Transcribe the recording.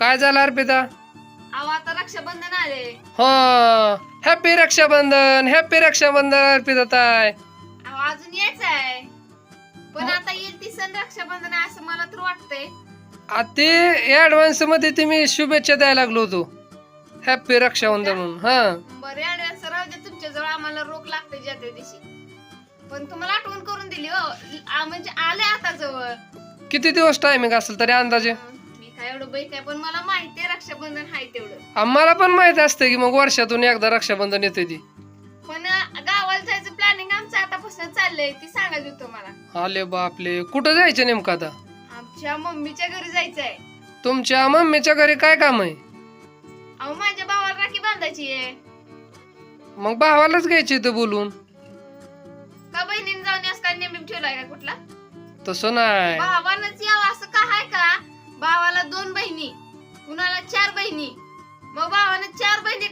काय झालं अर्पिता? अहो आता रक्षाबंधन आले हो हॅपी रक्षाबंधन हॅपी रक्षाबंधन अर्पिता ताय अहो अजून यायचं आहे पण आता येईल ती सण रक्षाबंधन आहे असं मला तर वाटतंय. आ, ते ऍडव्हान्समध्ये तुम्ही शुभेच्छा द्यायला लागलो होतो. हॅपी रक्षाबंधन म्हणून हा. बरे ऍडव्हान्स राहू दे तुमच्या जवळ आम्हाला रोख लागते ज्या त्या दिवशी. पण तुम्हाला आठवण करून दिली हो. आ, म्हणजे आले आता जवळ. किती दिवस टायमिंग असेल तरी अंदाजे? काय आहे पण मला माहिती आहे रक्षाबंधन आहे तेवढं. आम्हाला पण माहीत असतं की मग वर्षातून एकदा रक्षाबंधन येते ती. पण गावाला जायचं प्लॅनिंग आमचं आतापासून चाललंय ती सांगायची होतं मला. आले बापले कुठं जायचं नेमकं आता? आमच्या मम्मीच्या घरी जायचंय तुमच्या मम्मीच्या घरी काय काम आहे? अहो माझ्या भावाला राखी बांधायची आहे. मग भावालाच घ्यायची इथं बोलून? का बहिणीने जाऊन यास काय नेमणूक ठेवलाय का कुठला? तसं नाही. भावानंच यावं असं का आहे का? भावाला कुणाला चार बहिणी. मग भावानं चार बहिणी